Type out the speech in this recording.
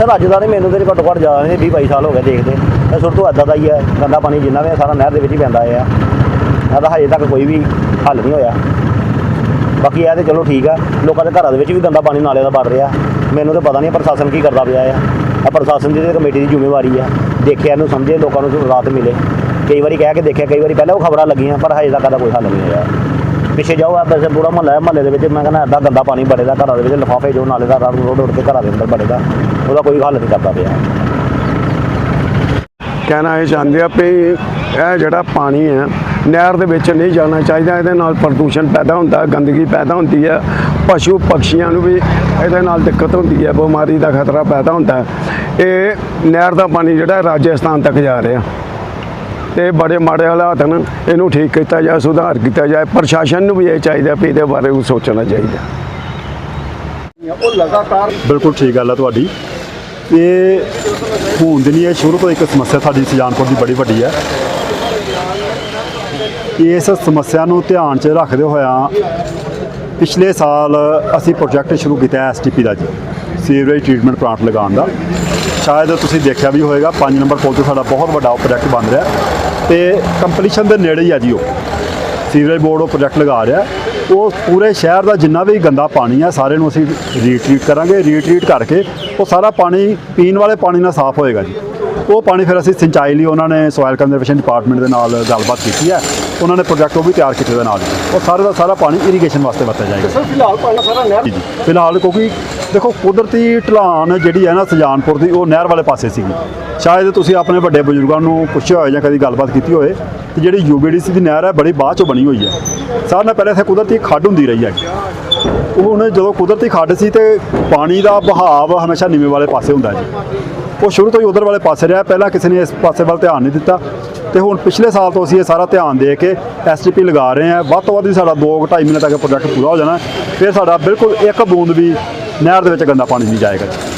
Sir ਅੱਜ ਦਾ ਨਹੀਂ, ਮੈਨੂੰ ਤੇ ਘੱਟੋ ਘੱਟ ਜ਼ਿਆਦਾ ਨਹੀਂ 20 22 ਸਾਲ ਹੋ ਗਏ ਦੇਖਦੇ ਇਹ ਸੁਰ ਤੋਂ ਇਦਾਂ ਦਾ ਹੀ ਹੈ, ਗੰਦਾ ਪਾਣੀ ਜਿੰਨਾ ਵੀ ਹੈ, ਸਾਰਾ ਨਹਿਰ ਦੇ ਵਿੱਚ ਹੀ ਪੈਂਦਾ ਹੈ ਇਹਦਾ ਹਜੇ ਤੱਕ ਕੋਈ ਵੀ ਹੱਲ ਨਹੀਂ ਹੋਇਆ। ਬਾਕੀ ਇਹ ਤੇ ਚਲੋ ਠੀਕ ਆ, ਲੋਕਾਂ ਦੇ ਘਰਾਂ ਦੇ ਵਿੱਚ ਵੀ ਗੰਦਾ ਪਾਣੀ ਨਾਲੇ ਦਾ ਵੜ ਰਿਹਾ। ਮੈਨੂੰ ਤਾਂ ਪਤਾ ਨਹੀਂ ਪ੍ਰਸ਼ਾਸਨ ਕੀ ਕਰਦਾ ਪਿਆ ਆ। ਇਹ ਪ੍ਰਸ਼ਾਸਨ ਦੀ ਤੇ ਕਮੇਟੀ ਦੀ ਜ਼ਿੰਮੇਵਾਰੀ ਆ। ਦੇਖਿਆ ਇਹਨੂੰ, ਸਮਝੇ, ਲੋਕਾਂ ਨੂੰ ਰਾਤ ਮਿਲੇ। ਕਈ ਵਾਰੀ ਕਹਿ ਕੇ ਦੇਖਿਆ, ਕਈ ਵਾਰੀ ਪਹਿਲਾਂ ਉਹ ਖਬਰਾਂ ਲੱਗੀਆਂ, ਪਰ ਹਜੇ ਤੱਕ ਦਾ ਕੋਈ ਹੱਲ ਨਹੀਂ ਹੋਇਆ। ਪਿੱਛੇ ਜਾਓ ਆ ਵੈਸੇ ਪੂਰਾ ਮਹੱਲਾ ਹੈ, ਮਹੱਲੇ ਦੇ ਵਿੱਚ ਮੈਂ ਕਹਿੰਦਾ ਐਡਾ ਗੰਦਾ ਪਾਣੀ ਬੜੇਦਾ ਘਰਾਂ ਦੇ ਵਿੱਚ ਲਿਫਾਫੇ ਜੋ ਨਾਲੇ ਦਾ ਰਾਤ ਨੂੰ ਰੋਡ ਰੋਡ ਕੇ ਘਰਾਂ ਦੇ ਅੰਦਰ ਬੜੇ ਦਾ ਉਹਦਾ ਕੋਈ ਹੱਲ ਨਹੀਂ ਕਰਦਾ ਪਿਆ। ਕਹਿਣਾ ਇਹ ਚਾਹੁੰਦੇ ਆ ਵੀ ਇਹ ਜਿਹੜਾ ਪਾਣੀ ਹੈ, ਨਹਿਰ ਦੇ ਵਿੱਚ ਨਹੀਂ ਜਾਣਾ ਚਾਹੀਦਾ, ਇਹਦੇ ਨਾਲ ਪ੍ਰਦੂਸ਼ਣ ਪੈਦਾ ਹੁੰਦਾ, ਗੰਦਗੀ ਪੈਦਾ ਹੁੰਦੀ ਹੈ, ਪਸ਼ੂ ਪਕਸ਼ੀਆਂ ਨੂੰ ਵੀ ਇਹਦੇ ਨਾਲ ਦਿੱਕਤ ਹੁੰਦੀ ਹੈ, ਬਿਮਾਰੀ ਦਾ ਖਤਰਾ ਪੈਦਾ ਹੁੰਦਾ ਇਹ ਨਹਿਰ ਦਾ ਪਾਣੀ ਜਿਹੜਾ ਰਾਜਸਥਾਨ ਤੱਕ ਜਾ ਰਿਹਾ। ਤੇ ਬੜੇ ਮਾੜੇ ਹਾਲਾਤ ਨੇ ਇਹਨੂੰ ਠੀਕ ਕੀਤਾ ਜਾਏ ਸੁਧਾਰ ਕੀਤਾ ਜਾਏ ਪ੍ਰਸ਼ਾਸਨ ਨੂੰ ਵੀ ਇਹ ਚਾਹੀਦਾ ਵੀ ਇਹਦੇ ਬਾਰੇ ਵੀ ਸੋਚਣਾ ਚਾਹੀਦਾ। ਉਹ ਲਗਾਤਾਰ ਬਿਲਕੁਲ ਠੀਕ ਗੱਲ ਹੈ ਤੁਹਾਡੀ। ਇਹ ਹੋਣ ਦੀ ਨਹੀਂ ਇਹ ਸ਼ੁਰੂ ਤੋਂ ਇੱਕ ਸਮੱਸਿਆ ਸਾਡੀ ਸੁਜਾਨਪੁਰ ਦੀ ਬੜੀ ਵੱਡੀ ਹੈ। ਇਸ ਸਮੱਸਿਆ ਨੂੰ ਧਿਆਨ 'ਚ ਰੱਖਦੇ ਹੋਇਆਂ ਪਿਛਲੇ ਸਾਲ ਅਸੀਂ ਪ੍ਰੋਜੈਕਟ ਸ਼ੁਰੂ ਕੀਤਾ ਐਸਟੀਪੀ ਦਾ ਜੀ ਸੀਵਰੇਜ ਟ੍ਰੀਟਮੈਂਟ ਪਲਾਂਟ ਲਗਾਉਣ ਦਾ। ਸ਼ਾਇਦ ਤੁਸੀਂ ਦੇਖਿਆ ਵੀ ਹੋਵੇਗਾ 5 ਨੰਬਰ ਪੁਲ ਤੇ ਸਾਡਾ ਬਹੁਤ ਵੱਡਾ ਪ੍ਰੋਜੈਕਟ ਬਣ ਰਿਹਾ। ਤੇ ਕੰਪਲੀਸ਼ਨ ਦੇ ਨੇੜੇ ਹੀ ਆ ਜੀ ਉਹ। ਸੀਵਰੇਜ ਬੋਰਡ ਉਹ ਪ੍ਰੋਜੈਕਟ ਲਗਾ ਰਿਹਾ। ਉਹ ਪੂਰੇ ਸ਼ਹਿਰ ਦਾ ਜਿੰਨਾ ਵੀ ਗੰਦਾ ਪਾਣੀ ਆ, ਸਾਰੇ ਨੂੰ ਅਸੀਂ ਰੀਟਰੀਟ ਕਰਾਂਗੇ ਰੀਟਰੀਟ ਕਰਕੇ ਉਹ ਸਾਰਾ ਪਾਣੀ ਪੀਣ ਵਾਲੇ ਪਾਣੀ ਨਾਲ ਸਾਫ਼ ਹੋਏਗਾ ਜੀ। ਉਹ ਪਾਣੀ ਫਿਰ ਅਸੀਂ ਸਿੰਚਾਈ ਲਈ ਉਹਨਾਂ ਨੇ ਸੋਇਲ ਕੰਜ਼ਰਵੇਸ਼ਨ ਡਿਪਾਰਟਮੈਂਟ ਦੇ ਨਾਲ ਗੱਲਬਾਤ ਕੀਤੀ ਹੈ। ਉਹਨਾਂ ਨੇ ਪ੍ਰੋਜੈਕਟ ਉਹ ਵੀ ਤਿਆਰ ਕੀਤੇ ਦੇ ਨਾਲ। ਉਹ ਸਾਰੇ ਦਾ ਸਾਰਾ ਪਾਣੀ ਇਰੀਗੇਸ਼ਨ ਵਾਸਤੇ ਵਰਤਿਆ ਜਾਏਗਾ। ਸਰ ਫਿਲਹਾਲ ਪਾਣੀ ਸਾਰਾ ਨਹਿਰ ਜੀ ਫਿਲਹਾਲ ਕਿਉਂਕਿ ਦੇਖੋ ਕੁਦਰਤੀ ਢਲਾਨ ਜਿਹੜੀ ਹੈ ਨਾ ਸੁਜਾਨਪੁਰ ਦੀ ਉਹ ਨਹਿਰ ਵਾਲੇ ਪਾਸੇ ਸੀਗੀ। ਸ਼ਾਇਦ ਤੁਸੀਂ ਆਪਣੇ ਵੱਡੇ ਬਜ਼ੁਰਗਾਂ ਨੂੰ ਪੁੱਛਿਆ ਹੋਵੇ ਜਾਂ ਕਦੀ ਗੱਲਬਾਤ ਕੀਤੀ ਹੋਵੇ ਕਿ ਜਿਹੜੀ ਯੂਬੀਡੀਸੀ ਦੀ ਨਹਿਰ ਹੈ ਬੜੀ ਬਾਅਦ ਚੋਂ ਬਣੀ ਹੋਈ ਹੈ। ਸਾਰਿਆਂ ਨਾਲ ਪਹਿਲੇ ਇੱਥੇ ਕੁਦਰਤੀ ਖੱਡ ਹੁੰਦੀ ਰਹੀ ਹੈ ਉਹ ਹੁਣ ਜਦੋਂ ਕੁਦਰਤੀ ਖੱਡ ਸੀ ਤੇ ਪਾਣੀ ਦਾ ਬਹਾਵ ਹਮੇਸ਼ਾ ਨੀਵੇਂ ਵਾਲੇ ਪਾਸੇ ਹੁੰਦਾ ਜੀ ਉਹ ਸ਼ੁਰੂ ਤੋਂ ਹੀ ਉਧਰ ਵਾਲੇ ਪਾਸੇ ਰਿਹਾ, ਪਹਿਲਾਂ ਕਿਸੇ ਨੇ ਇਸ ਪਾਸੇ ਵੱਲ ਧਿਆਨ ਨਹੀਂ ਦਿੱਤਾ। ਤੇ ਹੁਣ ਪਿਛਲੇ ਸਾਲ ਤੋਂ ਅਸੀਂ ਇਹ ਸਾਰਾ ਧਿਆਨ ਦੇ ਕੇ ਐਸਟੀਪੀ ਲਗਾ ਰਹੇ ਹਾਂ। ਵੱਧ ਤੋਂ ਵੱਧ ਹੀ ਸਾਡਾ 2-2.5 ਮਹੀਨੇ ਤੱਕ ਪ੍ਰੋਜੈਕਟ ਪੂਰਾ ਹੋ ਜਾਣਾ। ਫਿਰ ਸਾਡਾ ਬਿਲਕੁਲ ਇੱਕ ਬੂੰਦ ਵੀ ਨਹਿਰ ਦੇ ਵਿੱਚ ਗੰਦਾ ਪਾਣੀ ਨਹੀਂ ਜਾਏਗਾ। ਜੀ